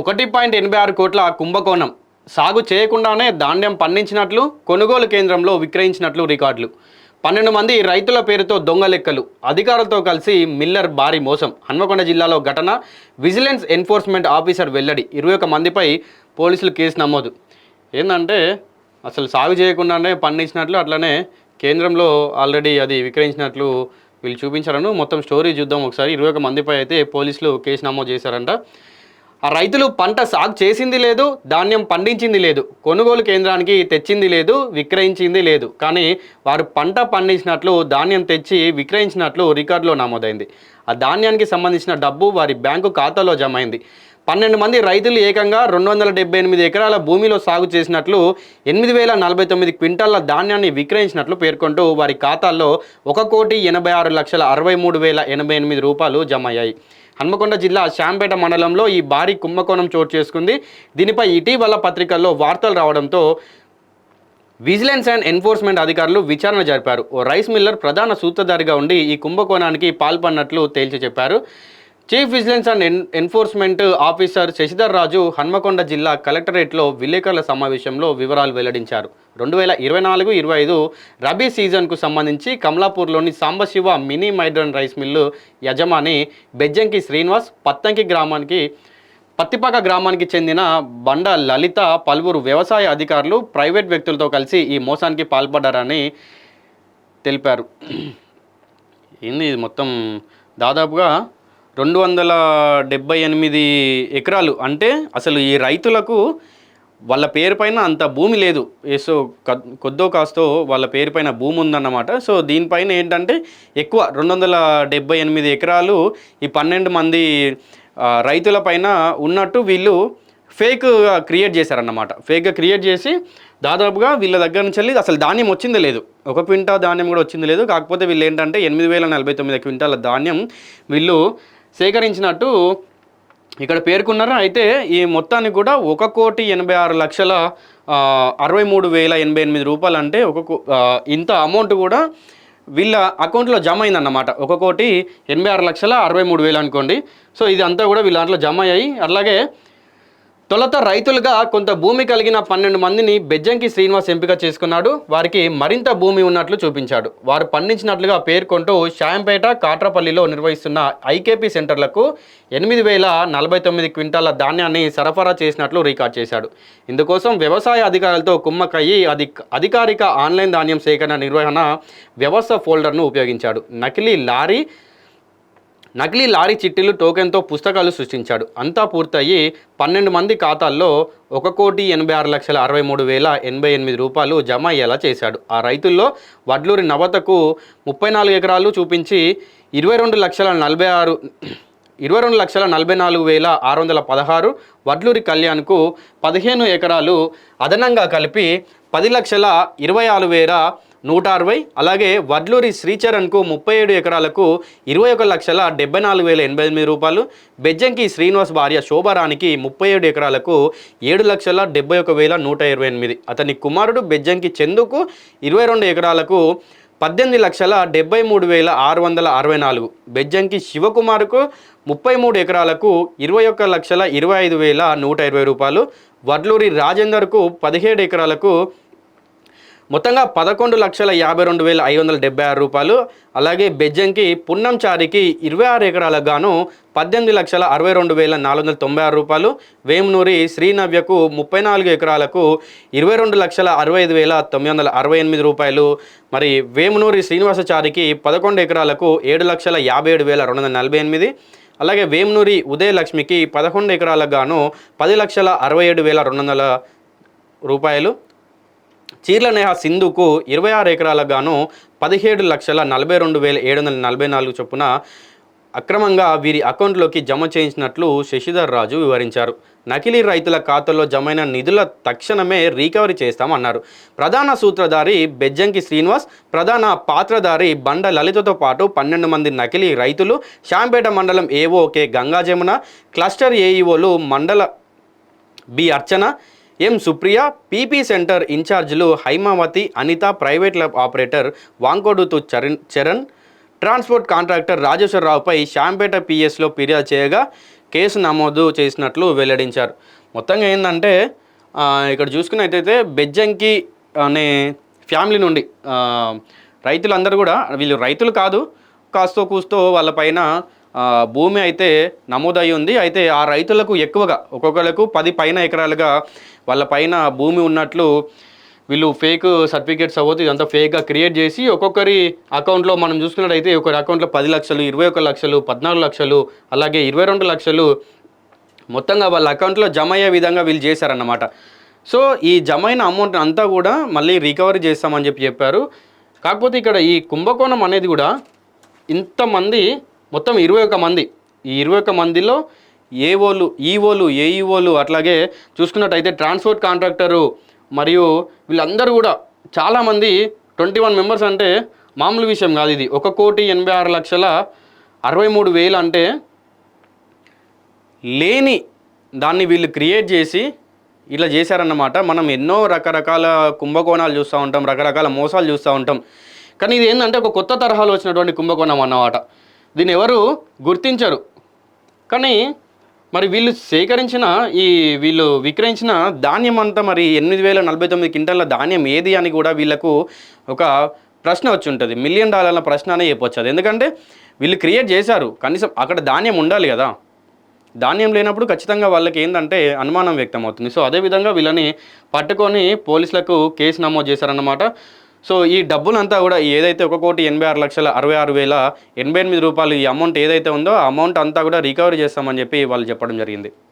ఒకటి పాయింట్ ఎనభై ఆరు కోట్ల కుంభకోణం. సాగు చేయకుండానే ధాన్యం పండించినట్లు కొనుగోలు కేంద్రంలో విక్రయించినట్లు రికార్డులు. పన్నెండు మంది రైతుల పేరుతో దొంగ లెక్కలు. అధికారులతో కలిసి మిల్లర్ భారీ మోసం. హన్మకొండ జిల్లాలో ఘటన. విజిలెన్స్ ఎన్ఫోర్స్మెంట్ ఆఫీసర్ వెల్లడి. ఇరవై ఒక మందిపై పోలీసులు కేసు నమోదు. ఏంటంటే అసలు సాగు చేయకుండానే పండించినట్లు అట్లనే కేంద్రంలో ఆల్రెడీ అది విక్రయించినట్లు వీళ్ళు చూపించారను. మొత్తం స్టోరీ చూద్దాం ఒకసారి. ఇరవై ఒక మందిపై అయితే పోలీసులు కేసు నమోదు చేశారంట. రైతులు పంట సాగు చేసింది లేదు ధాన్యం పండించింది లేదు కొనుగోలు కేంద్రానికి తెచ్చింది లేదు విక్రయించింది లేదు. కానీ వారు పంట పండించినట్లు ధాన్యం తెచ్చి విక్రయించినట్లు రికార్డులో నమోదైంది. ఆ ధాన్యానికి సంబంధించిన డబ్బు వారి బ్యాంకు ఖాతాలో జమ అయింది పన్నెండు మంది రైతులు ఏకంగా రెండు వందల డెబ్బై ఎనిమిది ఎకరాల భూమిలో సాగు చేసినట్లు ఎనిమిది వేల నలభై తొమ్మిది క్వింటాల ధాన్యాన్ని విక్రయించినట్లు పేర్కొంటూ వారి ఖాతాల్లో ఒక కోటి ఎనభై ఆరు లక్షల అరవై మూడు వేల ఎనభై ఎనిమిది రూపాయలు జమ అయ్యాయి హన్మకొండ జిల్లా శాంపేట మండలంలో ఈ భారీ కుంభకోణం చోటు చేసుకుంది. దీనిపై ఇటీవల పత్రికల్లో వార్తలు రావడంతో విజిలెన్స్ అండ్ ఎన్ఫోర్స్మెంట్ అధికారులు విచారణ జరిపారు. ఓ రైస్ మిల్లర్ ప్రధాన సూత్రధారిగా ఉండి ఈ కుంభకోణానికి పాల్పడినట్లు తేల్చి చెప్పారు. చీఫ్ విజిలెన్స్ అండ్ ఎన్ ఎన్ఫోర్స్మెంట్ ఆఫీసర్ శశిధర్ రాజు హన్మకొండ జిల్లా కలెక్టరేట్లో విలేకరుల సమావేశంలో వివరాలు వెల్లడించారు. రెండు వేల ఇరవై నాలుగు ఇరవై ఐదు రబీ సీజన్కు సంబంధించి కమలాపూర్లోని Sambasiva mini modern rice mill యజమాని బెజ్జంకి శ్రీనివాస్ పత్తంకి గ్రామానికి పత్తిపాక గ్రామానికి చెందిన బండ లలిత పలువురు వ్యవసాయ అధికారులు ప్రైవేట్ వ్యక్తులతో కలిసి ఈ మోసానికి పాల్పడ్డారని తెలిపారు. ఏంది ఇది మొత్తం దాదాపుగా రెండు వందల డెబ్బై ఎనిమిది ఎకరాలు. అంటే అసలు ఈ రైతులకు వాళ్ళ పేరు పైన అంత భూమి లేదు. సో కొద్దో కాస్తో వాళ్ళ పేరు పైన భూమి ఉందన్నమాట. సో దీనిపైన ఏంటంటే ఎక్కువ రెండు వందల డెబ్బై ఎనిమిది ఎకరాలు ఈ పన్నెండు మంది రైతుల పైన ఉన్నట్టు వీళ్ళు ఫేక్గా క్రియేట్ చేశారన్నమాట. ఫేక్గా క్రియేట్ చేసి దాదాపుగా వీళ్ళ దగ్గర నుంచి వెళ్ళి అసలు ధాన్యం వచ్చింది లేదు. ఒక క్వింటా ధాన్యం కూడా వచ్చింది లేదు. కాకపోతే వీళ్ళు ఏంటంటే ఎనిమిది వేల నలభై తొమ్మిది క్వింటాల ధాన్యం వీళ్ళు సేకరించినట్టు ఇక్కడ పేర్కొన్నారు. అయితే ఈ మొత్తానికి కూడా ఒక కోటి ఎనభై ఆరు లక్షల అరవై మూడు వేల ఎనభై ఎనిమిది రూపాయలు అంటే ఒక కో- ఇంత అమౌంట్ కూడా వీళ్ళ అకౌంట్లో జమ అయిందన్నమాట. ఒక కోటి ఎనభై ఆరు లక్షల అరవై మూడు వేలు అనుకోండి. సో ఇది అంతా కూడా వీళ్ళ దాంట్లో జమ అయ్యి అలాగే తొలత రైతులుగా కొంత భూమి కలిగిన పన్నెండు మందిని బెజ్జంకి శ్రీనివాస్ ఎంపిక చేసుకున్నాడు. వారికి మరింత భూమి ఉన్నట్లు చూపించాడు. వారు పండించినట్లుగా పేర్కొంటూ షాయంపేట కాట్రపల్లిలో నిర్వహిస్తున్న ఐకేపీ సెంటర్లకు ఎనిమిది వేల నలభై తొమ్మిది క్వింటాల ధాన్యాన్ని సరఫరా చేసినట్లు రికార్డ్ చేశాడు. ఇందుకోసం వ్యవసాయ అధికారులతో కుమ్మక్కయ్యి అధి అధికారిక ఆన్లైన్ ధాన్యం సేకరణ నిర్వహణ వ్యవస్థ ఫోల్డర్ను ఉపయోగించాడు. నకిలీ లారీ నకిలీ లారీ చిట్టీలు టోకెన్తో పుస్తకాలు సృష్టించాడు. అంతా పూర్తయి పన్నెండు మంది ఖాతాల్లో ఒక కోటి ఎనభై ఆరు లక్షల అరవై మూడు వేల ఎనభై ఎనిమిది రూపాయలు జమ అయ్యేలా చేశాడు. ఆ రైతుల్లో వడ్లూరి నవతకు ముప్పై నాలుగు ఎకరాలు చూపించి ఇరవై రెండు లక్షల నలభై ఆరు ఇరవై రెండు లక్షల నలభై నాలుగు వేల ఆరు వందల పదహారు వడ్లూరి కళ్యాణ్కు పదిహేను ఎకరాలు అదనంగా కలిపి పది లక్షల ఇరవై ఆరు వేల నూట అరవై అలాగే వడ్లూరి శ్రీచరణ్కు ముప్పై ఏడు ఎకరాలకు ఇరవై ఒక లక్షల డెబ్బై నాలుగు వేల ఎనభై ఎనిమిది రూపాయలు బెజ్జంకి శ్రీనివాస్ భార్య శోభారానికి ముప్పై ఏడు ఎకరాలకు ఏడు లక్షల డెబ్బై ఒక వేల నూట ఇరవై ఎనిమిది. అతని కుమారుడు బెజ్జంకి చందుకు ఇరవై రెండు ఎకరాలకు పద్దెనిమిది లక్షల డెబ్బై మూడు వేల ఆరు వందల అరవై నాలుగు. బెజ్జంకి శివకుమార్కు ముప్పై మూడు ఎకరాలకు ఇరవై ఒక్క లక్షల ఇరవై ఐదు వేల నూట ఇరవై రూపాయలు వడ్లూరి రాజేందర్కు పదిహేడు ఎకరాలకు మొత్తంగా పదకొండు లక్షల యాభై రెండు వేల ఐదు వందల డెబ్బై ఆరు రూపాయలు. అలాగే బెజ్జంకి పున్నం చారికి ఇరవై ఆరు ఎకరాలకు గాను పద్దెనిమిది లక్షల అరవై రెండు వేల నాలుగు వందల తొంభై ఆరు రూపాయలు. వేమునూరి శ్రీనవ్యకు ముప్పై నాలుగు ఎకరాలకు ఇరవై రెండు లక్షల అరవై ఐదు వేల తొమ్మిది వందల అరవై ఎనిమిది రూపాయలు. మరి వేమునూరి శ్రీనివాసచారికి పదకొండు ఎకరాలకు ఏడు లక్షల యాభై ఏడు వేల రెండు వందల నలభై ఎనిమిది. అలాగే వేమునూరి ఉదయలక్ష్మికి పదకొండు ఎకరాలకు గాను పది లక్షల అరవై ఏడు వేల రెండు వందల రూపాయలు. చీర్ల నేహ సింధుకు ఇరవై ఆరు ఎకరాలకు గాను పదిహేడు లక్షల నలభై రెండు వేల ఏడు వందల నలభై నాలుగు చొప్పున అక్రమంగా వీరి అకౌంట్లోకి జమ చేయించినట్లు శశిధర్ రాజు వివరించారు. నకిలీ రైతుల ఖాతాలో జమైన నిధుల తక్షణమే రీకవరీ చేస్తామన్నారు. ప్రధాన సూత్రధారి బెజ్జంకి శ్రీనివాస్ ప్రధాన పాత్రధారి బండ లలితతో పాటు పన్నెండు మంది నకిలీ రైతులు శాంపేట మండలం ఏఓకే గంగా జమున క్లస్టర్ ఏఈఓలు మండల B Archana M Supriya PP centre ఇన్ఛార్జీలు Haimavathi Anitha private lab operator Vankodothu Charan Charan transport contractor రాజేశ్వరరావుపై Shampet పిఎస్లో ఫిర్యాదు చేయగా కేసు నమోదు చేసినట్లు వెల్లడించారు. మొత్తంగా ఏంటంటే ఇక్కడ చూసుకున్నట్టయితే బెజ్జంకి అనే ఫ్యామిలీ నుండి రైతులందరూ కూడా వీళ్ళు రైతులు కాదు కాస్తో కూస్తో వాళ్ళపైన పైన భూమి అయితే నమోదై ఉంది. అయితే ఆ రైతులకు ఎక్కువగా ఒక్కొక్కలకు పది పైన ఎకరాలుగా వాళ్ళ పైన భూమి ఉన్నట్లు వీళ్ళు ఫేక్ సర్టిఫికేట్స్ అవ్వదు ఇదంతా ఫేక్గా క్రియేట్ చేసి ఒక్కొక్కరి అకౌంట్లో మనం చూసుకున్నట్టయితే ఒకరి అకౌంట్లో పది లక్షలు ఇరవై ఒక లక్షలు పద్నాలుగు లక్షలు అలాగే ఇరవై రెండు లక్షలు మొత్తంగా వాళ్ళ అకౌంట్లో జమ అయ్యే విధంగా వీళ్ళు చేశారన్నమాట. సో ఈ జమ అయిన అమౌంట్ అంతా కూడా మళ్ళీ రికవరీ చేస్తామని చెప్పి చెప్పారు. కాకపోతే ఇక్కడ ఈ కుంభకోణం అనేది కూడా ఇంతమంది మొత్తం ఇరవై ఒక మంది. ఈ ఇరవై ఒక మందిలో ఏఓలు ఈఓలు ఏఈఓలు అట్లాగే చూసుకున్నట్టయితే ట్రాన్స్పోర్ట్ కాంట్రాక్టరు మరియు వీళ్ళందరూ కూడా చాలామంది ట్వంటీ వన్ మెంబర్స్ అంటే మామూలు విషయం కాదు ఇది. ఒక కోటి ఎనభై ఆరు లక్షల అరవై మూడు వేలు అంటే లేని దాన్ని వీళ్ళు క్రియేట్ చేసి ఇలా చేశారన్నమాట. మనం ఎన్నో రకరకాల కుంభకోణాలు చూస్తూ ఉంటాం రకరకాల మోసాలు చూస్తూ ఉంటాం. కానీ ఇది ఏంటంటే ఒక కొత్త తరహాలో వచ్చినటువంటి కుంభకోణం అన్నమాట. దీన్ని ఎవరు గుర్తించరు. కానీ మరి వీళ్ళు సేకరించిన ఈ వీళ్ళు విక్రయించిన ధాన్యం అంతా మరి ఎనిమిది వేల నలభై తొమ్మిది క్వింటల్ల ధాన్యం ఏది అని కూడా వీళ్ళకు ఒక ప్రశ్న వచ్చి ఉంటుంది మిలియన్ డాలర్ల ప్రశ్న అనే చెప్పొచ్చు అది. ఎందుకంటే వీళ్ళు క్రియేట్ చేశారు. కనీసం అక్కడ ధాన్యం ఉండాలి కదా. ధాన్యం లేనప్పుడు ఖచ్చితంగా వాళ్ళకి ఏంటంటే అనుమానం వ్యక్తం అవుతుంది సో అదేవిధంగా వీళ్ళని పట్టుకొని పోలీసులకు కేసు నమోదు చేశారన్నమాట. సో ఈ డబ్బులంతా కూడా ఏదైతే ఒక కోటి ఎనభై ఆరు లక్షల అరవై ఆరు వేల ఎనభై ఎనిమిది రూపాయలు ఈ అమౌంట్ ఏదైతే ఉందో ఆ అమౌంట్ అంతా కూడా రికవరీ చేస్తామని చెప్పి వాళ్ళు చెప్పడం జరిగింది.